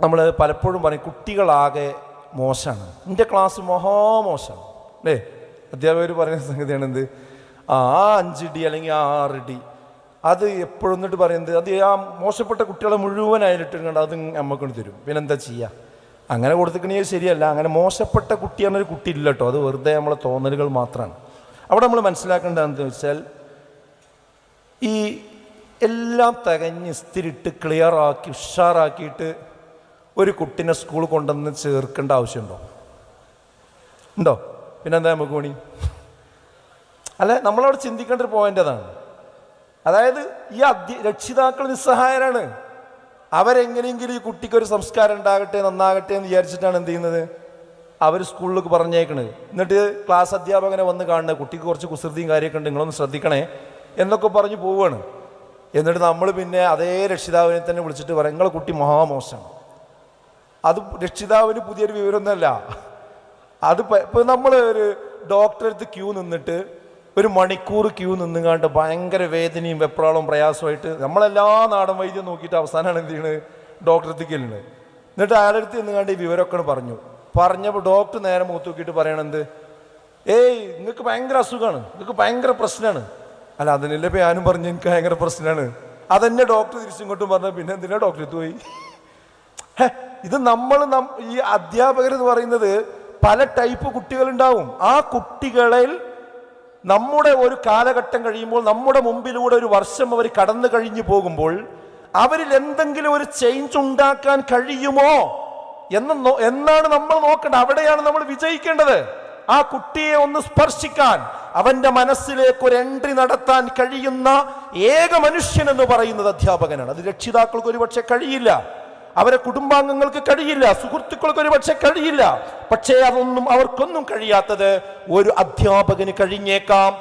നമ്മൾ പലപ്പോഴും പറയും കുട്ടികളാകെ മോശമാണ്. എന്റെ ക്ലാസ് മഹാമോശമാണ്. അല്ലേ? അധ്യാപകർ പറയുന്ന സംഗതിയാണ് എന്ത്? ആ അഞ്ച് ഡി അല്ലെങ്കിൽ ആറ് ഡി. അത് എപ്പോഴും എന്നിട്ട് പറയുന്നത് അത് ആ മോശപ്പെട്ട കുട്ടികളെ മുഴുവനായിട്ട് കണ്ട് അത് നമുക്കൊണ്ട് തരും. പിന്നെ എന്താ ചെയ്യുക അങ്ങനെ കൊടുത്തിക്കണേ ശരിയല്ല. അങ്ങനെ മോശപ്പെട്ട കുട്ടി എന്നൊരു കുട്ടി ഇല്ല കേട്ടോ അത് വെറുതെ നമ്മളെ തോന്നലുകൾ മാത്രമാണ് അവിടെ നമ്മൾ മനസ്സിലാക്കേണ്ടതെന്ന് വെച്ചാൽ ഈ എല്ലാം തികഞ്ഞ് ഇസ്തിരിട്ട് ക്ലിയറാക്കി ഉഷാറാക്കിയിട്ട് ഒരു കുട്ടിനെ സ്കൂൾ കൊണ്ടുവന്ന് ചേർക്കേണ്ട ആവശ്യമുണ്ടോ? ഉണ്ടോ? പിന്നെന്താ നമുക്ക് പണി? അല്ല നമ്മളവിടെ ചിന്തിക്കേണ്ട ഒരു പോയിന്റ് അതാണ്. അതായത് ഈ അധ്യ രക്ഷിതാക്കൾ നിസ്സഹായരാണ്. അവരെങ്ങനെയെങ്കിലും ഈ കുട്ടിക്ക് ഒരു സംസ്കാരം ഉണ്ടാകട്ടെ നന്നാകട്ടെ എന്ന് വിചാരിച്ചിട്ടാണ് എന്ത് ചെയ്യുന്നത്? അവർ സ്കൂളിലേക്ക് പറഞ്ഞേക്കണത് എന്നിട്ട് ക്ലാസ് അധ്യാപകനെ വന്ന് കാണുന്നത് കുട്ടിക്ക് കുറച്ച് കുസൃതിയും കാര്യമൊക്കെ ഉണ്ട് നിങ്ങളൊന്ന് ശ്രദ്ധിക്കണേ എന്നൊക്കെ പറഞ്ഞ് പോവുകയാണ്. എന്നിട്ട് നമ്മൾ പിന്നെ അതേ രക്ഷിതാവിനെ തന്നെ വിളിച്ചിട്ട് പറയും നിങ്ങളെ കുട്ടി മഹാമോശമാണ്. അത് രക്ഷിതാവിന് പുതിയൊരു വിവരമൊന്നുമല്ല. അത് ഇപ്പം നമ്മൾ ഒരു ഡോക്ടറെ അടുത്ത് ക്യൂ നിന്നിട്ട് ഒരു മണിക്കൂർ ക്യൂ നിന്നുകാണ്ട് ഭയങ്കര വേദനയും വെപ്രാളും പ്രയാസമായിട്ട് നമ്മളെല്ലാ നാടൻ വൈദ്യം നോക്കിയിട്ട് അവസാനമാണ് എന്ത് ചെയ്യണത്? ഡോക്ടറെ അടുത്തേക്ക് ചെല്ലുന്നത്. എന്നിട്ട് അയാളുടെ അടുത്ത് നിന്നുകാണ്ട് ഈ വിവരമൊക്കെ പറഞ്ഞു. പറഞ്ഞപ്പോൾ ഡോക്ടർ നേരെ മുഖത്ത് നോക്കിയിട്ട് പറയണെന്ത് ഏയ് നിങ്ങൾക്ക് ഭയങ്കര അസുഖമാണ്. നിങ്ങൾക്ക് ഭയങ്കര പ്രശ്നമാണ്. അല്ല അതിനല്ലേ ഇപ്പം ഞാനും പറഞ്ഞു എനിക്ക് ഭയങ്കര പ്രശ്നമാണ്. അതെന്നെ ഡോക്ടർ തിരിച്ചിങ്ങോട്ടും പറഞ്ഞു പിന്നെ എന്തിനാ ഡോക്ടറെ അടുത്ത് പോയി? ഇത് നമ്മൾ ഈ അധ്യാപകർ എന്ന് പറയുന്നത് പല ടൈപ്പ് കുട്ടികളുണ്ടാവും. ആ കുട്ടികളിൽ നമ്മുടെ ഒരു കാലഘട്ടം കഴിയുമ്പോൾ നമ്മുടെ മുമ്പിലൂടെ ഒരു വർഷം അവർ കടന്നു കഴിഞ്ഞു പോകുമ്പോൾ അവരിൽ എന്തെങ്കിലും ഒരു ചേഞ്ച് ഉണ്ടാക്കാൻ കഴിയുമോ എന്ന് എന്നാണ് നമ്മൾ നോക്കേണ്ടത്. അവിടെയാണ് നമ്മൾ വിജയിക്കേണ്ടത്. ആ കുട്ടിയെ ഒന്ന് സ്പർശിക്കാൻ അവന്റെ മനസ്സിലേക്ക് ഒരു എൻട്രി നടത്താൻ കഴിയുന്ന ഏക മനുഷ്യൻ എന്ന് പറയുന്നത് അധ്യാപകനാണ്. അത് രക്ഷിതാക്കൾക്ക് ഒരുപക്ഷെ കഴിയില്ല. അവരെ കുടുംബാംഗങ്ങൾക്ക് കഴിയില്ല സുഹൃത്തുക്കൾക്ക് ഒരു പക്ഷെ കഴിയില്ല. പക്ഷേ അതൊന്നും അവർക്കൊന്നും കഴിയാത്തത് ഒരു അധ്യാപകന് കഴിഞ്ഞേക്കാം.